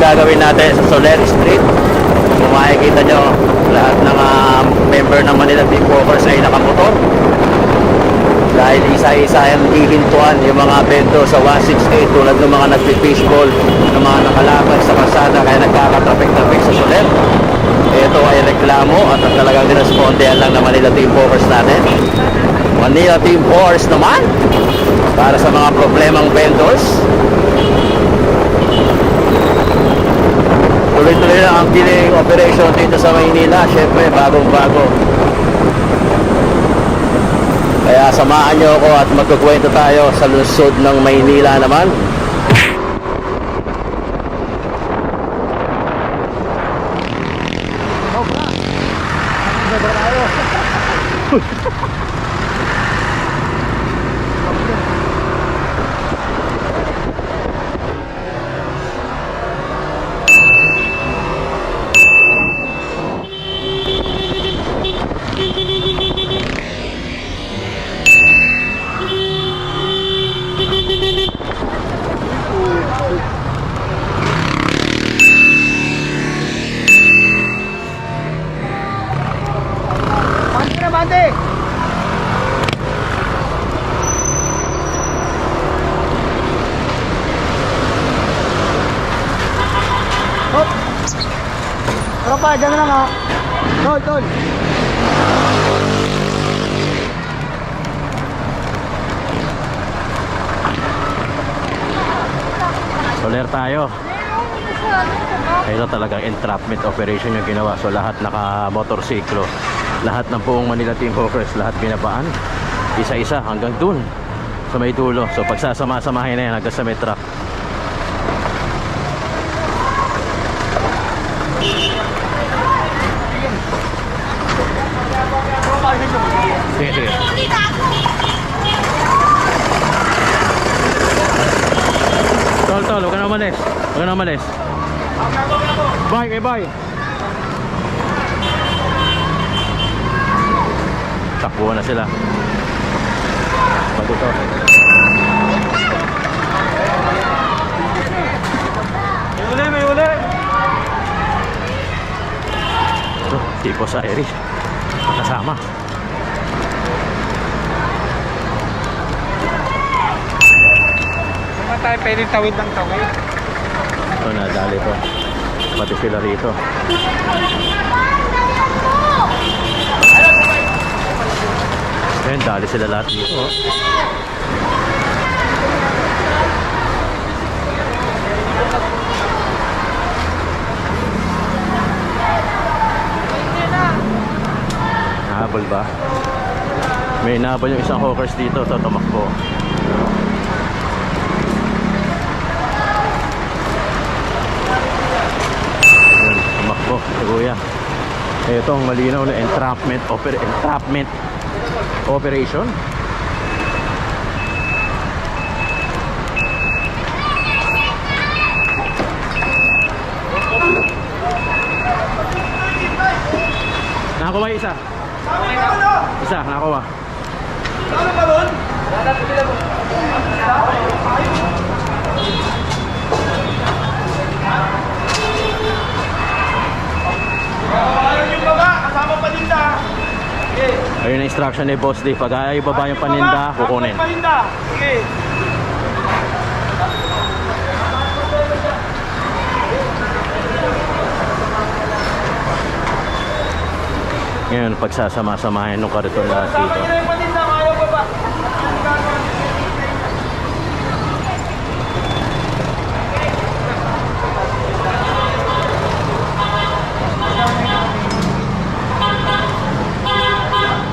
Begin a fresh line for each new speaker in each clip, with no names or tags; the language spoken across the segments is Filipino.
gagawin natin sa Soler Street. Kung makikita nyo, lahat ng ah, member ng Manila Team Walkers ay nakamotor. Dahil isa-isa yung hihintuan yung mga bento sa 168 tulad ng mga nagpi-fishball, ng mga nakalakad sa kalsada kaya nagkakatrafik-trafik sa Soler. Ito ay reklamo at ang talagang nirespondehan lang ng Manila Team Walkers natin. Manila Team Force naman para sa mga problemang vendors. Tuloy-tuloy lang ang dealing operation dito sa Maynila. Siyempre, bagong-bago. Kaya samahan nyo ako at magkukwento tayo sa lungsod ng Maynila naman.
Tropa, dyan lang ha. Tol, tol.
Soler tayo. Ito talagang entrapment operation yung ginawa. So lahat naka motorsiklo. Lahat ng buong Manila Team Hawkers, lahat binabaan. Isa-isa hanggang dun sa may dulo. So pagsasama-samahin na yan hanggang sa may truck. Sige, sige. Tol, tol, huwag ka na umalis. Huwag ka na umalis. Bye, kay bye. Takbo na sila. Pag ito.
May uli, may uli.
Ito, tipo sa Irish. Kasama.
Saan tayo pwede tawid ng tawid?
Ito, nadali to. Pati sila rito. Ayun, dali sila lahat dito. oh. Nahabol ba? May nahabol yung isang hawkers dito sa tumakbo. Ayun, tumakbo si kuya. Ito ang malinaw na entrapment, oper entrapment operation. Nakakuha isa. Isa, nakakuha.
Ayun
Ayun ang instruction ni Boss D. Pag ayaw baba yung paninda, kukunin.
Paninda. Sige.
Ngayon, pagsasama-samahin nung kariton lahat dito.
nyo na yung paninda, ayaw baba.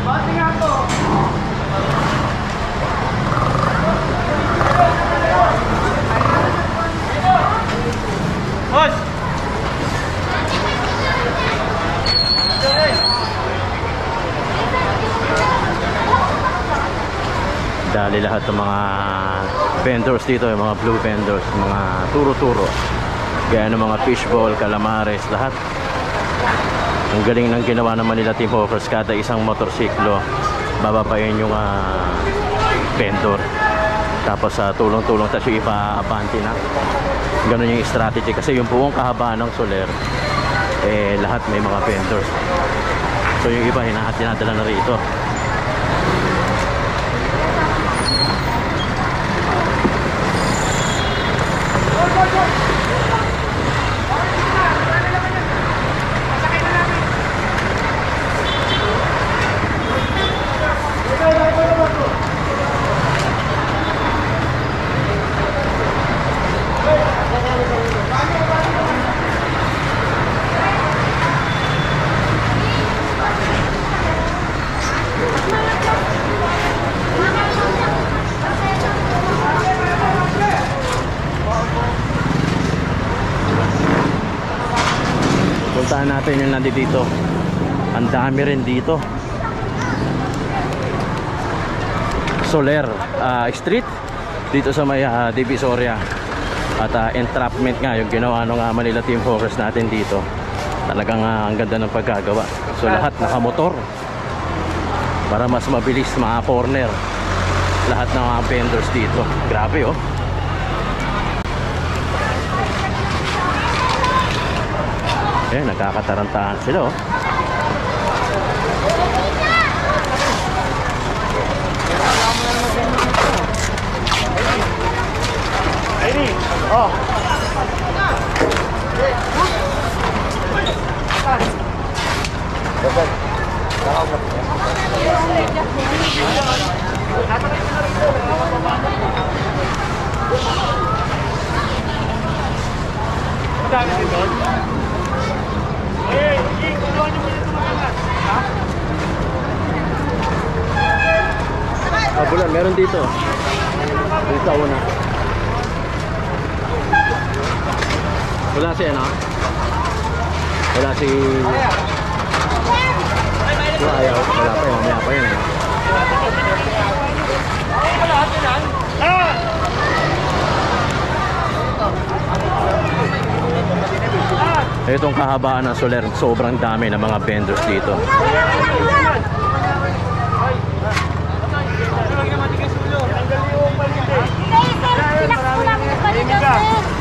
Bati nga to. Boss!
Dali lahat ng mga vendors dito, yung mga blue vendors, mga turo-turo. Gaya ng mga fishball, calamares, lahat. Ang galing ng ginawa ng Manila Team Hawkers, kada isang motorsiklo, babapain yung ah, vendor. Tapos sa tulong-tulong tayo ipa-abante na. Ganun yung strategy kasi yung buong kahabaan ng Soler eh lahat may mga vendors. So yung iba hinahat dinadala na rito. Puntahan natin yung nandito dito. Ang dami rin dito. Soler ah, Street dito sa may ah, Divisoria. At ah, entrapment nga yung ginawa ng ah, Manila Team Focus natin dito. Talagang ah, ang ganda ng pagkagawa. So lahat nakamotor. Para mas mabilis mga corner. Lahat ng mga vendors dito. Grabe oh. Eh, nagkakatarantahan sila oh.
Eh, hindi, tulungan niyo tumakas.
Ah, meron dito. Dito una. Wala si ano? Wala si... Wala ayaw. Wala pa yun. Mamaya pa yun. Itong kahabaan ng Soler, sobrang dami ng mga vendors dito.
Toy,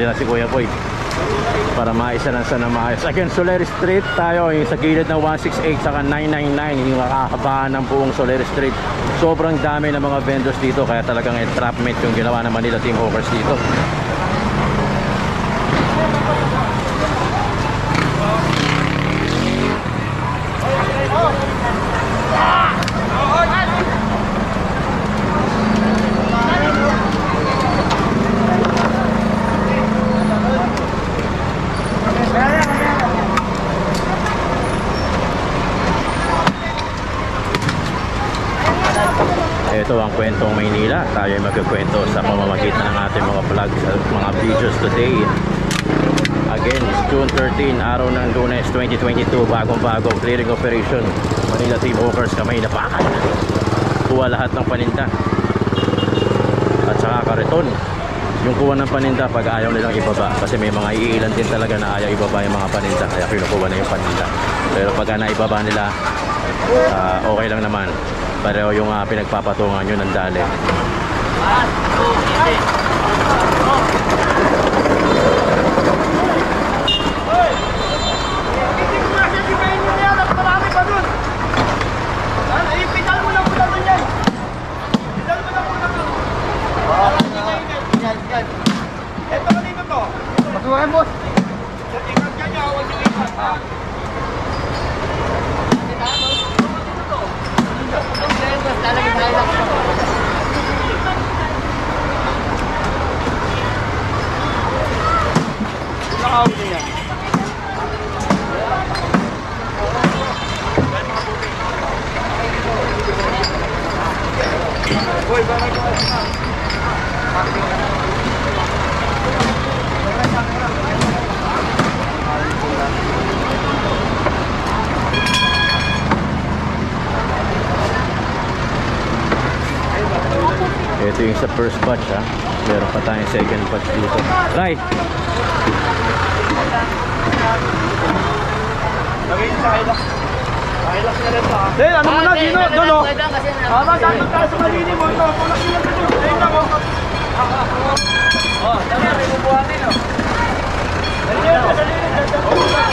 Ayun na, si Kuya Boy. Para maisa lang sa na maayos. Again, Soler Street tayo yung sa gilid ng 168 saka 999 yung kakahabaan ng buong Soler Street. Sobrang dami ng mga vendors dito kaya talagang entrapment yung ginawa ng Manila Team Hawkers dito. Ito ang kwentong Maynila. Tayo ay magkikwento sa pamamagitan ng ating mga vlogs at mga videos today. Again, it's June 13, araw ng lunes 2022, bagong-bagong clearing operation. Manila Team Hawkers kamay napakan. Kuha lahat ng paninda. At saka kariton. Yung kuha ng paninda pag ayaw nilang ibaba. Kasi may mga iilan din talaga na ayaw ibaba yung mga paninda. Kaya kinukuha na yung paninda. Pero pag naibaba nila, ah, okay lang naman. Pareho yung ah, pinagpapatungan nyo ng dali.
makakauli yan. Boy, bakit
Ito yung sa first batch ha. Meron pa tayong second batch dito. Right.
Lagay sa Hilux. Hilux na rin to ha. Ano mo na, Gino? Doon o. Tama, dapat tayo sa malini mo. Ito, kulak nila sa doon. Ayun lang o. Oh, dali, may bubuhatin o. Dali nyo, dali nyo, dali nyo.